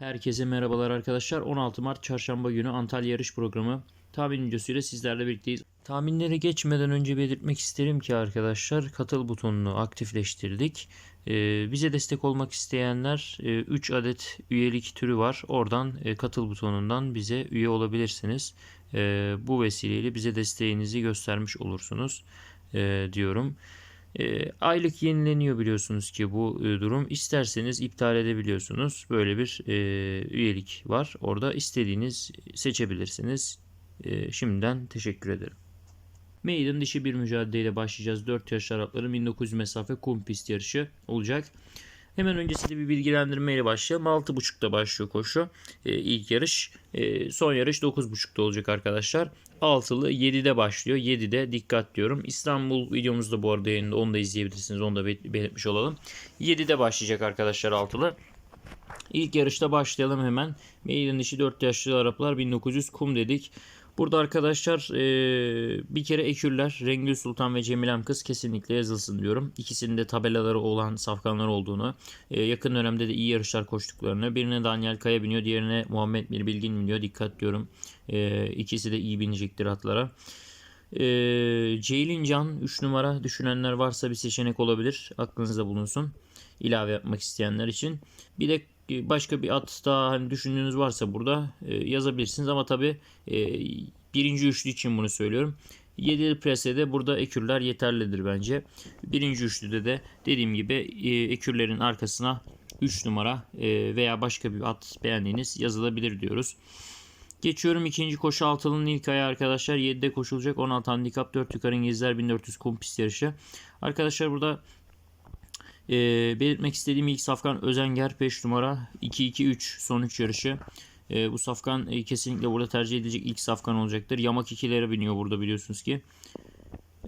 Herkese merhabalar arkadaşlar. 16 Mart Çarşamba günü Antalya yarış programı tahmin videosuyla sizlerle birlikteyiz. Tahminlere geçmeden önce belirtmek isterim ki arkadaşlar katıl butonunu aktifleştirdik. Ee, bize destek olmak isteyenler 3 adet üyelik türü var. Oradan e, katıl butonundan bize üye olabilirsiniz. Ee, bu vesileyle bize desteğinizi göstermiş olursunuz e, diyorum. E, aylık yenileniyor biliyorsunuz ki bu e, durum. İsterseniz iptal edebiliyorsunuz. Böyle bir e, üyelik var. Orada istediğiniz seçebilirsiniz. E, şimdiden teşekkür ederim. Maiden dişi bir mücadeleyle başlayacağız. 4 yaş Arapların 1900 mesafe kum pist yarışı olacak. Hemen öncesinde bir bilgilendirmeyle başlayalım. 6.30'da başlıyor koşu. E, ilk yarış. E, son yarış 9.30'da olacak arkadaşlar. Altılı 7'de başlıyor. 7'de dikkat diyorum. İstanbul videomuzda bu arada yayında. Onu da izleyebilirsiniz. Onu da bel- belirtmiş olalım. 7'de başlayacak arkadaşlar altılı. İlk yarışta başlayalım hemen. Meydan dişi 4 yaşlı Araplar 1900 kum dedik. Burada arkadaşlar eee, bir kere ekürler Rengül Sultan ve Cemilem Kız kesinlikle yazılsın diyorum. İkisinin de tabelaları olan safkanlar olduğunu, eee, yakın dönemde de iyi yarışlar koştuklarını. Birine Daniel Kaya biniyor, diğerine Muhammed Bir Bilgin biniyor. Dikkat diyorum. Eee ikisi de iyi binecektir atlara. Eee Ceylin Can 3 numara düşünenler varsa bir seçenek olabilir. Aklınızda bulunsun. İlave yapmak isteyenler için. Bir de e, başka bir at daha hani düşündüğünüz varsa burada e, yazabilirsiniz ama tabi birinci üçlü için bunu söylüyorum. 7 presede burada ekürler yeterlidir bence. Birinci üçlüde de dediğim gibi e, ekürlerin arkasına 3 numara e, veya başka bir at beğendiğiniz yazılabilir diyoruz. Geçiyorum ikinci koşu altının ilk ayağı arkadaşlar 7'de koşulacak 16 handikap 4 yukarı İngilizler 1400 kum pist yarışı. Arkadaşlar burada e, belirtmek istediğim ilk safkan Özenger 5 numara 2-2-3 son 3 yarışı. E, bu safkan e, kesinlikle burada tercih edilecek ilk safkan olacaktır. Yamak 2'lere biniyor burada biliyorsunuz ki.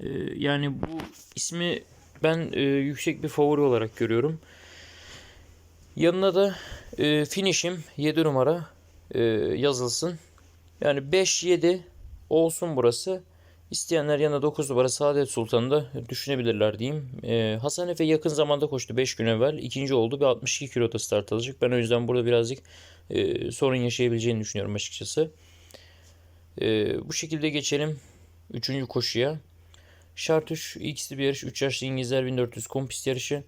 E, yani bu ismi ben e, yüksek bir favori olarak görüyorum. Yanına da e, finishim 7 numara e, yazılsın. Yani 5-7 olsun burası. İsteyenler yanına 9 numara Saadet Sultan'ı da düşünebilirler diyeyim. Ee, Hasan Efe yakın zamanda koştu 5 gün evvel. ikinci oldu ve 62 kiloda start alacak. Ben o yüzden burada birazcık e, sorun yaşayabileceğini düşünüyorum açıkçası. E, bu şekilde geçelim 3. koşuya. Şart 3 X'li bir yarış. 3 yaşlı İngilizler 1400 kompist yarışı.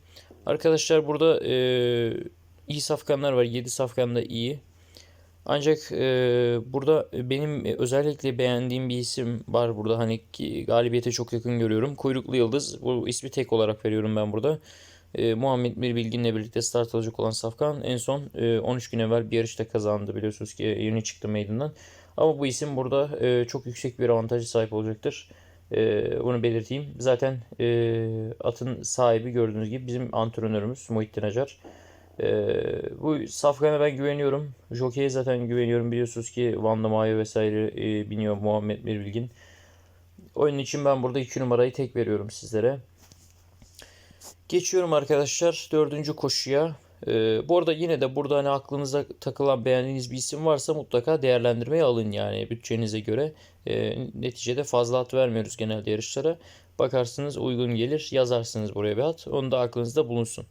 Arkadaşlar burada e, iyi safkanlar var. 7 safkan da iyi. Ancak e, burada benim özellikle beğendiğim bir isim var burada hani galibiyete çok yakın görüyorum. Kuyruklu Yıldız. Bu ismi tek olarak veriyorum ben burada. E, Muhammed Bir Bilgin'le birlikte start alacak olan Safkan en son e, 13 gün evvel bir yarışta kazandı biliyorsunuz ki yeni çıktı meydandan. Ama bu isim burada e, çok yüksek bir avantajı sahip olacaktır. E, bunu belirteyim. Zaten e, atın sahibi gördüğünüz gibi bizim antrenörümüz Muhittin Acar. Ee, bu Safkan'a ben güveniyorum. Jockey'e zaten güveniyorum. Biliyorsunuz ki Van der Maya vesaire e, biniyor Muhammed Mirbilgin. Oyun için ben burada 2 numarayı tek veriyorum sizlere. Geçiyorum arkadaşlar dördüncü koşuya. Ee, bu arada yine de burada hani aklınıza takılan beğendiğiniz bir isim varsa mutlaka değerlendirmeye alın yani bütçenize göre. Ee, neticede fazla at vermiyoruz genelde yarışlara. Bakarsınız uygun gelir yazarsınız buraya bir at. Onu da aklınızda bulunsun.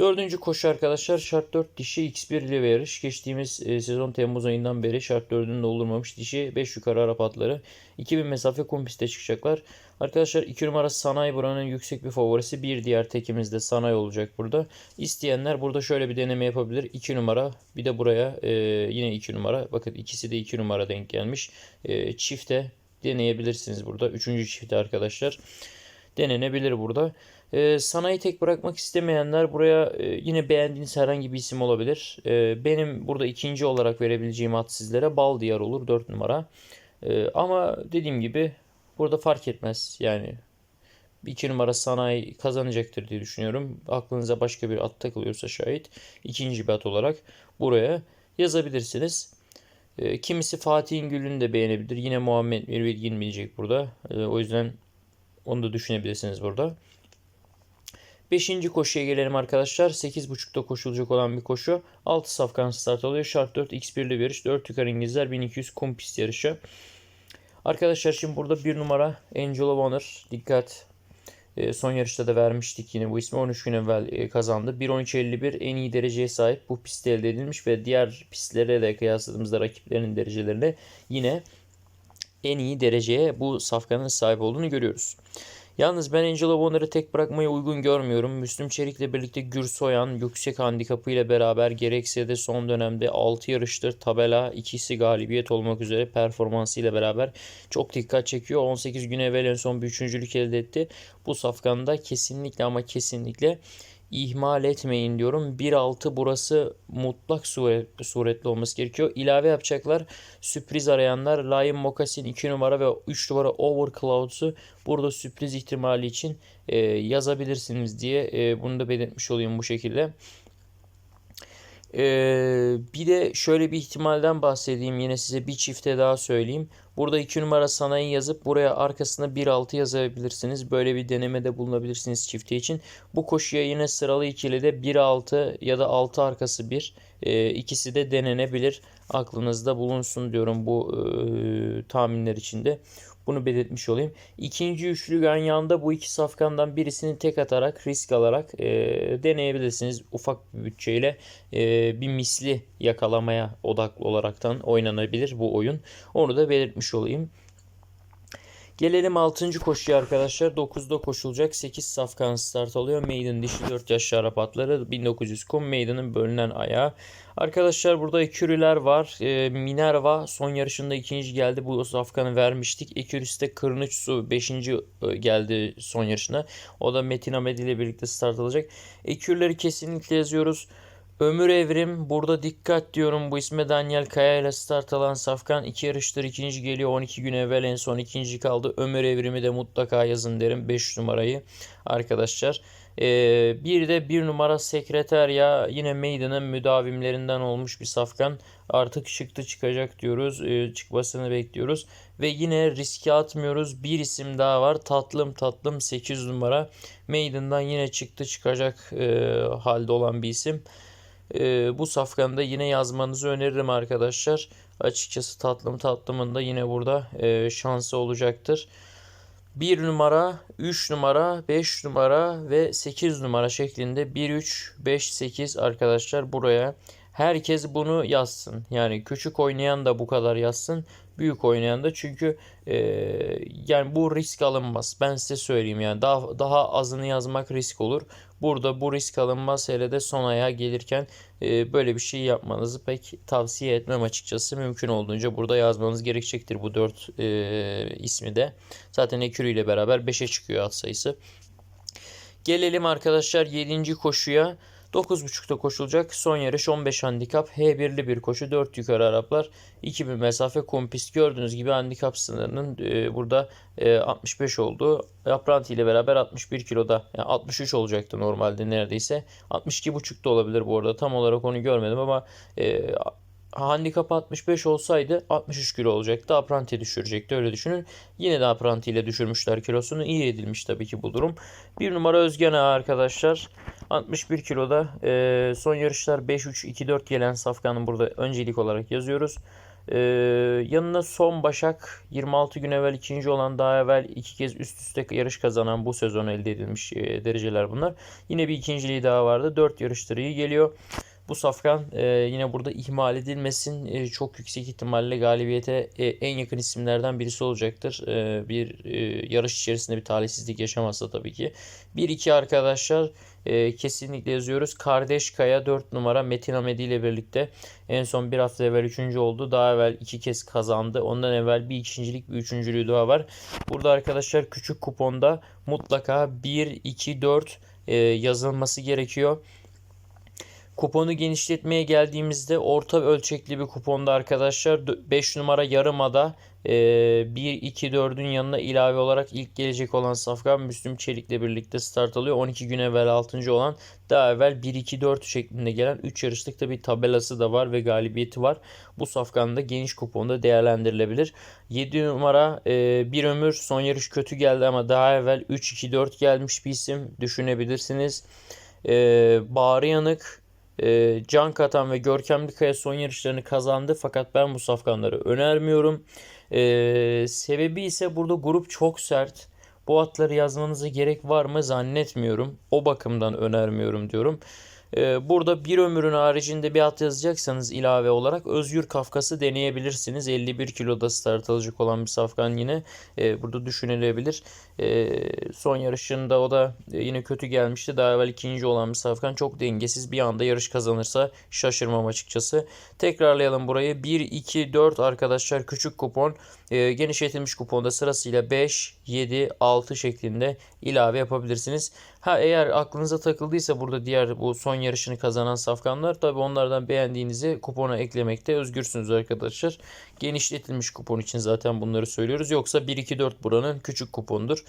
Dördüncü koşu arkadaşlar şart 4 dişi X1 ile yarış. Geçtiğimiz e, sezon Temmuz ayından beri şart 4'ünü doldurmamış dişi 5 yukarı Arap atları. 2000 mesafe kum piste çıkacaklar. Arkadaşlar 2 numara Sanay buranın yüksek bir favorisi. Bir diğer tekimiz de Sanay olacak burada. İsteyenler burada şöyle bir deneme yapabilir. 2 numara bir de buraya e, yine 2 numara. Bakın ikisi de 2 numara denk gelmiş. E, çifte deneyebilirsiniz burada. Üçüncü çifte arkadaşlar. Denenebilir burada. E, sanayi tek bırakmak istemeyenler buraya e, yine beğendiğiniz herhangi bir isim olabilir. E, benim burada ikinci olarak verebileceğim at sizlere Bal Diyar olur 4 numara. E, ama dediğim gibi burada fark etmez. Yani 2 numara sanayi kazanacaktır diye düşünüyorum. Aklınıza başka bir at takılıyorsa şayet ikinci bir at olarak buraya yazabilirsiniz. E, kimisi Fatih'in Gül'ünü de beğenebilir. Yine Muhammed Mirbilgin bilecek burada. E, o yüzden onu da düşünebilirsiniz burada. Beşinci koşuya gelelim arkadaşlar. 8.30'da koşulacak olan bir koşu. 6 safkan start alıyor. Şart 4 X1'li bir yarış. 4 yukarı İngilizler 1200 kum pist yarışı. Arkadaşlar şimdi burada bir numara Angel of Honor. Dikkat. E, son yarışta da vermiştik yine bu ismi 13 gün evvel e, kazandı. 1.13.51 en iyi dereceye sahip bu pistte elde edilmiş ve diğer pistlere de kıyasladığımızda rakiplerinin derecelerine yine en iyi dereceye bu safkanın sahip olduğunu görüyoruz. Yalnız ben Angela Bonner'ı tek bırakmayı uygun görmüyorum. Müslüm Çelik'le birlikte Gürsoyan yüksek handikapı ile beraber gerekse de son dönemde 6 yarıştır tabela ikisi galibiyet olmak üzere performansı ile beraber çok dikkat çekiyor. 18 gün evvel en son bir üçüncülük elde etti. Bu safkanda kesinlikle ama kesinlikle ihmal etmeyin diyorum. 1.6 burası mutlak suretli olması gerekiyor. İlave yapacaklar. Sürpriz arayanlar Lion Moccasin 2 numara ve 3 numara Overclouds'u burada sürpriz ihtimali için e, yazabilirsiniz diye e, bunu da belirtmiş olayım bu şekilde. Ee, bir de şöyle bir ihtimalden bahsedeyim yine size bir çifte daha söyleyeyim. Burada 2 numara sanayi yazıp buraya arkasına 1.6 yazabilirsiniz. Böyle bir denemede bulunabilirsiniz çifte için. Bu koşuya yine sıralı ikili de 1.6 ya da 6 arkası 1 e, ikisi de denenebilir. Aklınızda bulunsun diyorum bu e, tahminler içinde. Bunu belirtmiş olayım. İkinci üçlü yanda bu iki safkandan birisini tek atarak risk alarak e, deneyebilirsiniz. Ufak bir bütçeyle e, bir misli yakalamaya odaklı olaraktan oynanabilir bu oyun. Onu da belirtmiş olayım. Gelelim 6. koşuya arkadaşlar. 9'da koşulacak 8 safkan start alıyor. Maiden dişi 4 yaş şarap atları 1900 kum. Maiden'ın bölünen ayağı. Arkadaşlar burada ekürüler var. E, Minerva son yarışında ikinci geldi. Bu safkanı vermiştik. Ekürüs'te Kırnıç Su 5. E, geldi son yarışına. O da Metin Ahmet ile birlikte start alacak. Ekürleri kesinlikle yazıyoruz. Ömür Evrim burada dikkat diyorum bu isme Daniel Kaya ile start alan Safkan iki yarıştır ikinci geliyor 12 gün evvel en son ikinci kaldı. Ömür Evrim'i de mutlaka yazın derim 5 numarayı arkadaşlar. Ee, bir de bir numara sekreter ya yine Maiden'ın müdavimlerinden olmuş bir safkan. Artık çıktı çıkacak diyoruz. Ee, çıkmasını bekliyoruz. Ve yine riske atmıyoruz. Bir isim daha var. Tatlım tatlım 8 numara. Maiden'dan yine çıktı çıkacak e, halde olan bir isim. E, bu safkanı yine yazmanızı öneririm arkadaşlar. Açıkçası tatlım tatlımın da yine burada e, şansı olacaktır. 1 numara, 3 numara, 5 numara ve 8 numara şeklinde 1, 3, 5, 8 arkadaşlar buraya herkes bunu yazsın. Yani küçük oynayan da bu kadar yazsın. Büyük oynayan da çünkü e, yani bu risk alınmaz. Ben size söyleyeyim yani daha daha azını yazmak risk olur. Burada bu risk alınmaz hele de son aya gelirken e, böyle bir şey yapmanızı pek tavsiye etmem açıkçası. Mümkün olduğunca burada yazmanız gerekecektir bu 4 e, ismi de. Zaten Ekürü ile beraber 5'e çıkıyor at sayısı. Gelelim arkadaşlar 7. koşuya. 9.30'da koşulacak. Son yarış 15 handikap. H1'li bir koşu. 4 yukarı Araplar. 2000 mesafe kompist. Gördüğünüz gibi handikap sınırının e, burada e, 65 oldu. Apranti ile beraber 61 kiloda. Yani 63 olacaktı normalde neredeyse. 62.5'da olabilir bu arada. Tam olarak onu görmedim ama e, handikap 65 olsaydı 63 kilo olacaktı. Apranti düşürecekti öyle düşünün. Yine de Apranti ile düşürmüşler kilosunu. İyi edilmiş tabii ki bu durum. Bir numara Özgen arkadaşlar. 61 kiloda. E, son yarışlar 5-3-2-4 gelen Safkan'ın burada öncelik olarak yazıyoruz. Ee, yanına son Başak 26 gün evvel ikinci olan daha evvel iki kez üst üste yarış kazanan bu sezon elde edilmiş e, dereceler bunlar. Yine bir ikinciliği daha vardı. 4 yarıştır iyi geliyor. Bu safkan e, yine burada ihmal edilmesin. E, çok yüksek ihtimalle galibiyete e, en yakın isimlerden birisi olacaktır. E, bir e, yarış içerisinde bir talihsizlik yaşamazsa tabii ki. 1-2 arkadaşlar e, kesinlikle yazıyoruz. Kardeş Kaya 4 numara Metin Hamedi ile birlikte en son bir hafta evvel 3. oldu. Daha evvel 2 kez kazandı. Ondan evvel bir ikincilik bir üçüncülüğü daha var. Burada arkadaşlar küçük kuponda mutlaka 1, 2, 4 e, yazılması gerekiyor. Kuponu genişletmeye geldiğimizde orta ölçekli bir kuponda arkadaşlar 5 numara yarımada 1-2-4'ün yanına ilave olarak ilk gelecek olan Safkan Müslüm Çelik'le birlikte start alıyor. 12 gün evvel 6. olan daha evvel 1-2-4 şeklinde gelen 3 yarışlıkta bir tabelası da var ve galibiyeti var. Bu Safkan'da geniş kuponda değerlendirilebilir. 7 numara bir ömür son yarış kötü geldi ama daha evvel 3-2-4 gelmiş bir isim düşünebilirsiniz. Bağrı Yanık e, can katan ve görkemli kaya son yarışlarını kazandı. Fakat ben bu safkanları önermiyorum. E, sebebi ise burada grup çok sert. Bu atları yazmanıza gerek var mı zannetmiyorum. O bakımdan önermiyorum diyorum. Ee, Burada bir ömrün haricinde bir at yazacaksanız ilave olarak Özgür Kafkas'ı deneyebilirsiniz. 51 kiloda start alacak olan bir safkan yine e, burada düşünülebilir. E, son yarışında o da e, yine kötü gelmişti. Daha evvel ikinci olan bir safkan çok dengesiz. Bir anda yarış kazanırsa şaşırmam açıkçası. Tekrarlayalım burayı. 1, 2, 4 arkadaşlar küçük kupon. Genişletilmiş kuponda sırasıyla 5, 7, 6 şeklinde ilave yapabilirsiniz. Ha eğer aklınıza takıldıysa burada diğer bu son yarışını kazanan safkanlar tabi onlardan beğendiğinizi kupona eklemekte özgürsünüz arkadaşlar. Genişletilmiş kupon için zaten bunları söylüyoruz. Yoksa 1-2-4 buranın küçük kupondur.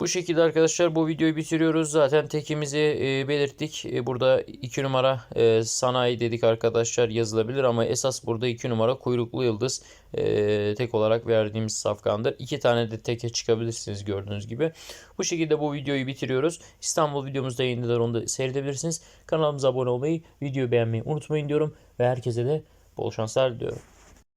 Bu şekilde arkadaşlar bu videoyu bitiriyoruz. Zaten tekimizi e, belirttik. E, burada 2 numara e, sanayi dedik arkadaşlar yazılabilir ama esas burada 2 numara kuyruklu yıldız e, tek olarak verdiğimiz safkandır. 2 tane de teke çıkabilirsiniz gördüğünüz gibi. Bu şekilde bu videoyu bitiriyoruz. İstanbul videomuzda yayınlar onu da seyredebilirsiniz. Kanalımıza abone olmayı, videoyu beğenmeyi unutmayın diyorum ve herkese de bol şanslar diliyorum.